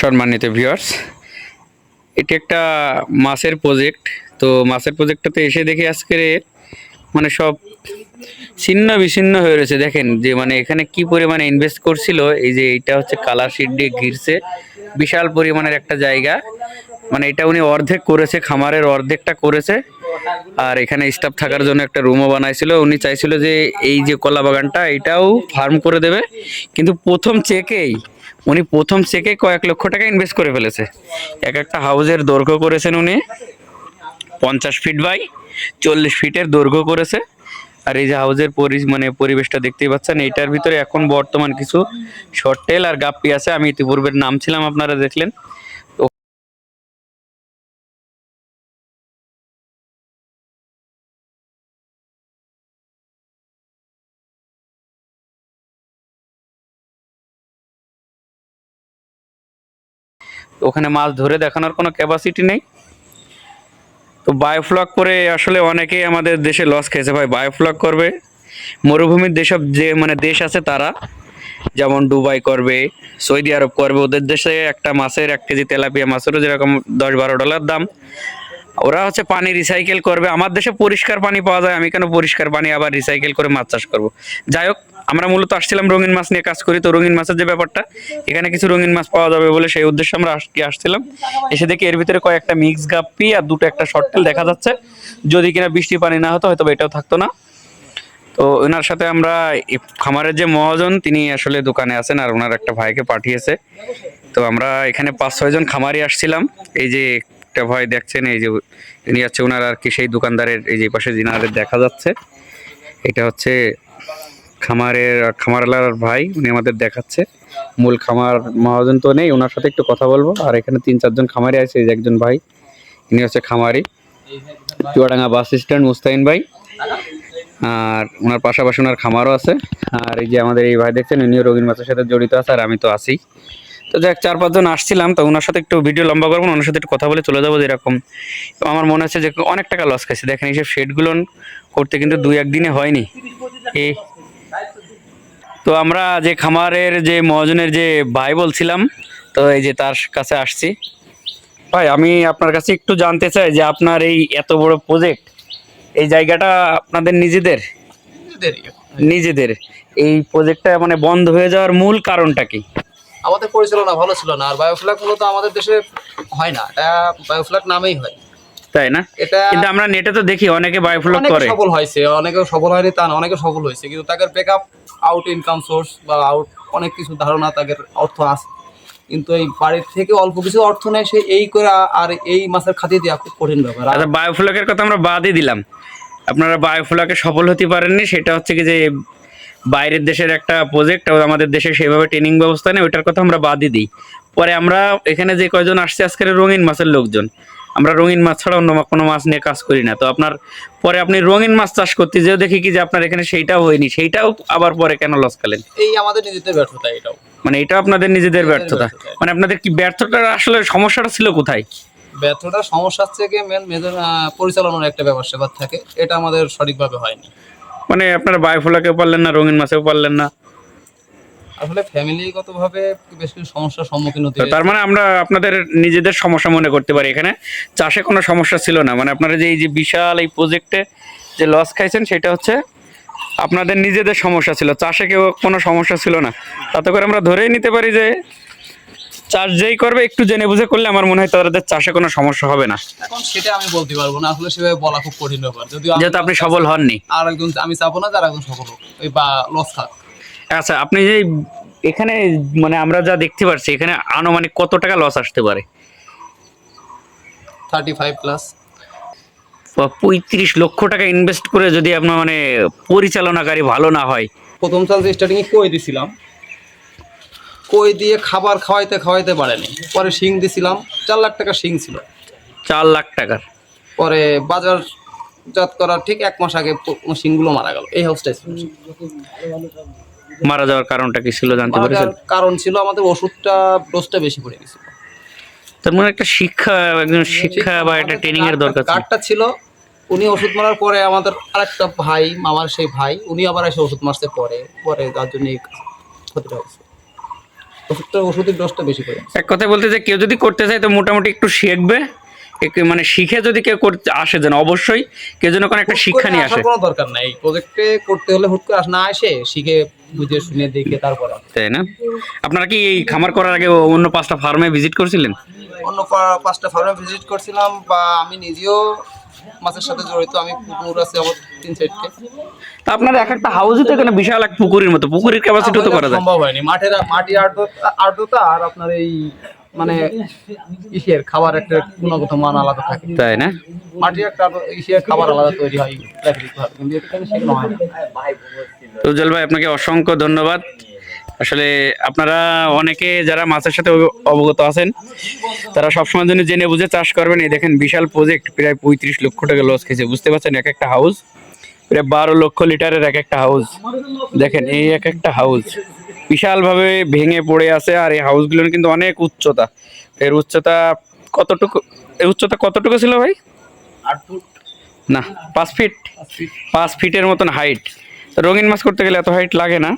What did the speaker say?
সম্মানিত ভিউয়ার্স এটি একটা মাছের প্রজেক্ট তো মাছের প্রজেক্টটাতে এসে দেখি আজকে মানে সব ছিন্ন বিচ্ছিন্ন হয়ে রয়েছে। দেখেন যে মানে এখানে কি পরিমাণে ইনভেস্ট করছিল, এই যে এটা হচ্ছে কালার শিট দিয়ে ঘিরছে। বিশাল পরিমাণের একটা জায়গা। মানে এটা উনি অর্ধেক করেছে, খামারের অর্ধেকটা করেছে। আর এখানে স্টাফ থাকার জন্য একটা রুমও বানাইছিল। উনি চাইছিল যে এই যে কলা বাগানটা, এটাও ফার্ম করে দেবে। কিন্তু প্রথম চেকেই উনি প্রথম থেকে কয়েক লক্ষ টাকা ইনভেস্ট করে ফেলেছে। এক একটা হাউজের দৈর্ঘ্য করেছেন উনি পঞ্চাশ ফিট বাই চল্লিশ ফিটের দৈর্ঘ্য করেছে। আর এই যে হাউজের পরি মানে পরিবেশটা দেখতেই পাচ্ছেন, এইটার ভিতরে এখন বর্তমান কিছু শর্টেল আর গাপ্পি আছে। আমি ইতিপূর্বের নাম ছিলাম, আপনারা দেখলেন। ওখানে মাছ ধরে দেখানোর কোনো ক্যাপাসিটি নেই। তো বায়োফ্লক করে আসলে অনেকেই আমাদের দেশে লস খেয়েছে ভাই। বায়োফ্লক করবে। মরুভূমির যেসব যে মানে দেশ আছে তারা, যেমন দুবাই করবে, সৌদি আরব করবে, ওদের দেশে একটা মাছের এক কেজি তেলাপিয়া মাছেরও যেরকম দশ বারো ডলার দাম। ওরা হচ্ছে পানি রিসাইকেল করবে। আমার দেশে পরিষ্কার পানি পাওয়া যায়, আমি কেন পরিষ্কার পানি আবার রিসাইকেল করে মাছ চাষ করব? যাই হোক, আমরা মূলত আসছিলাম রঙিন মাছ নিয়ে কাজ করি। তো রঙিন মাছের যে ব্যাপারটা, এখানে কিছু রঙিন মাছ পাওয়া যাবে বলে সেই উদ্দেশ্যে আমরা আজকে আসছিলাম। এসে দেখি এর ভিতরে কয়েকটা মিক্স গাপ্পি আর দুটো একটা শর্টেল দেখা যাচ্ছে। যদি কিনা বৃষ্টি পানি না হতো, হয়তো এটাও থাকতো না। তো ওনার সাথে আমরা খামারের যে মহাজন, তিনি আসলে দোকানে আছেন আর ওনার একটা ভাইকে পাঠিয়েছে। তো আমরা এখানে পাঁচ ছয়জন খামারি আসছিলাম। এই যে একটা ভাই দেখছেন, এই যে ইনি হচ্ছে ওনার আর কি সেই দোকানদারের, এই যে পাশে জিনারের দেখা যাচ্ছে। এটা হচ্ছে খামারের খামারলার ভাই, উনি আমাদের দেখাচ্ছে। মূল খামার মহাজন তো নেই ওনার সাথে একটু কথা বলব। আর এখানে তিন, চারজন খামারি আছে, এই যে একজন ভাই, ইনি হচ্ছে খামারি। চুয়াডাঙ্গা বাস স্ট্যান্ড মুস্তাইন ভাই। আর ওনার পাশাপাশি ওনার খামারও আছে। আর এই যে আমাদের এই ভাই দেখছেন, উনিও রোগীর মাছের সাথে জড়িত আছে, আর আমি তো আছি। তো যাক চার পাঁচজন আসছিলাম তো ওনার সাথে একটু ভিডিও লম্বা করব ওনার সাথে একটু কথা বলে চলে যাব যেরকম। আমার মনে হচ্ছে যে অনেক টাকা লস খাইছে। দেখেন এইসব শেডগুলো করতে কিন্তু দুই একদিনে হয়নি। এই তো আমরা যে খামারের যে মহাজনের যে ভাই বলছিলাম তো এই যে তার কাছে আসছি। ভাই আমি আপনার কাছে একটু জানতে চাই যে আপনার এই এত বড় প্রজেক্ট এই জায়গাটা আপনাদের নিজেদের? নিজেদের। এই প্রজেক্টটা মানে বন্ধ হয়ে যাওয়ার মূল কারণটা কি? আমাদের পরিচালনা ভালো ছিল না আর বায়োফ্ল্যাগ মূলত আমাদের দেশে হয় না এটা বায়োফ্ল্যাগ নামেই হয়। তাই না? এটা কিন্তু আমরা নেটে তো দেখি অনেকে বায়োফ্লক অনেকে করে। সফল হয়েছে অনেকে সফল হয়নি তা না অনেকে সফল হয়েছে কিন্তু তাদের back up out income source বা আউট অনেক কিছু ধারণা তাদের অর্থ আছে। কিন্তু এই বাড়ির থেকে অল্প কিছু অর্থ নেয় সে এই করে আর এই মাছের খাতিয়ে দেওয়া খুব কঠিন ব্যাপার। আর আচ্ছা বায়োফ্লকের কথা আমরা বাদই দিলাম। আপনারা বায়োফ্লকে সফল হতে পারেননি সেটা হচ্ছে কি যে বাইরের দেশের একটা প্রজেক্ট আমাদের দেশে সেভাবে ট্রেনিং ব্যবস্থা নেই ওইটার কথা আমরা বাদই দিই। পরে আমরা এখানে যে কয়জন আসছে আজকের রঙিন মাছের লোকজন। আমরা রঙিন মাছ ছাড়া অন্য কোনো মাছ নিয়ে কাজ করি না। তো আপনার পরে আপনি রঙিন মাছ চাষ করতে যেও দেখি কি যে আপনার এখানে সেইটাও হয়নি সেইটাও আবার পরে কেন লস খালেন? এই আমাদের নিজেদের ব্যর্থতা এটাও। মানে এটা আপনাদের নিজেদের ব্যর্থতা। মানে আপনাদের কি ব্যর্থতার আসলে সমস্যাটা ছিল কোথায়? ব্যর্থতার সমস্যা থেকে মেন মেজর পরিচালনার একটা ব্যাপার স্যাপার থাকে। এটা আমাদের সঠিকভাবে হয়নি। মানে আপনারা বায়োফ্লকেও পারলেন না রঙিন মাছেও পারলেন না। আসলে ফ্যামিলিগতভাবে বেশ কিছু সমস্যার সম্মুখীন হতে তার মানে আমরা আপনাদের নিজেদের সমস্যা মনে করতে পারি এখানে। চাষে কোনো সমস্যা ছিল না। মানে আপনারা যে এই যে বিশাল এই প্রজেক্টে যে লস খাইছেন সেটা হচ্ছে আপনাদের নিজেদের সমস্যা ছিল। চাষে কেউ কোনো সমস্যা ছিল না। তাতে করে আমরা ধরেই নিতে পারি যে চাষ যেই করবে একটু জেনে বুঝে করলে আমার মনে হয় তাদের চাষে কোনো সমস্যা হবে না। এখন সেটা আমি বলতে পারব না আসলে সেভাবে বলা খুব কঠিন ব্যাপার। যদিও যেহেতু আপনি সফল হননি। আর একজন আমি চাবো না যার একজন সফল হোক ওই বা লস থাক। আচ্ছা আপনি যে এখানে মানে আমরা যা দেখতে পাচ্ছি এখানে আনুমানিক কত টাকা লস আসতে পারে? থার্টি ফাইভ প্লাস পঁয়ত্রিশ লক্ষ টাকা ইনভেস্ট করে যদি আপনার মানে পরিচালনাকারী ভালো না হয়। প্রথম চান্স স্টার্টিংয়ে কই দিছিলাম? কই দিয়ে খাবার খাওয়াইতে খাওয়াইতে পারেনি। পরে শিং দিছিলাম চার লাখ টাকা শিং ছিল। চার লাখ টাকার। পরে বাজার জাত করার ঠিক এক মাস আগে শিংগুলো মারা গেল। এই হাউসটাই ছিল। মারা যাওয়ার কারণটা কি ছিল জানতে পেরেছেন? কারণ ছিল আমাদের ওষুধটা ডোজটা বেশি পড়ে গেছিল। তার মানে একটা শিক্ষা একজন শিক্ষা বা একটা ট্রেনিং এর দরকার ছিল। কার্ডটা ছিল। উনি ওষুধ মারার পরে আমাদের আরেকটা ভাই মামার সেই ভাই উনি আবার এসে ওষুধ মারতে পরে। পরে তার জন্য ক্ষতিটা হয়েছে। ওষুধটা ওষুধের ডোজটা বেশি করে। এক কথায় বলতে যে কেউ যদি করতে চায় তো মোটামুটি একটু শিখবে। মানে শিখে যদি কেউ করতে আসে যেন অবশ্যই কেউ যেন কোনো একটা শিক্ষা নিয়ে আসে। কোনো দরকার নাই। প্রজেক্টে করতে হলে হুট করে আস না এসে শিখে বুঝে শুনে দেখে তারপর তাই না? আপনারা কি এই খামার করার আগে অন্য পাঁচটা ফার্মে ভিজিট করছিলেন? অন্য পাঁচটা ফার্মে ভিজিট করছিলাম বা আমি নিজেও মাছের সাথে জড়িত আমি পুকুর আছে আমার তিন সাইডকে। তা আপনার এক একটা হাউসই তো এখানে বিশাল এক পুকুরের মতো পুকুরের ক্যাপাসিটিও তো করা যায় সম্ভব হয়নি। মাঠের মাটি আর্দ্রতা আর্দ্রতা আর আপনার এই মানে ইসের খাবার একটা গুণগত মান আলাদা থাকে। তাই না? মাটির একটা ইসের খাবার আলাদা তৈরি হয় প্রাকৃতিক ভাবে কিন্তু এখানে সেগুলো হয় না। তো উজ্জ্বল ভাই আপনাকে অসংখ্য ধন্যবাদ। আসলে আপনারা অনেকে যারা মাছের সাথে অব- অবগত আছেন তারা সবসময় জন্য জেনে বুঝে চাষ করবেন। এই দেখেন বিশাল প্রজেক্ট প্রায় পঁয়ত্রিশ লক্ষ টাকা লস খেয়েছে। বুঝতে পারছেন? এক একটা হাউস প্রায় বারো লক্ষ লিটারের এক একটা হাউস দেখেন এই এক একটা হাউস বিশালভাবে ভেঙে পড়ে আছে আর এই হাউসগুলোর কিন্তু অনেক উচ্চতা। এর উচ্চতা কতটুকু এর উচ্চতা কতটুকু ছিল ভাই? আট ফুট। না পাঁচ ফিট পাঁচ ফিটের মতন হাইট রঙিন মাছ করতে গেলে এত হাইট লাগে না।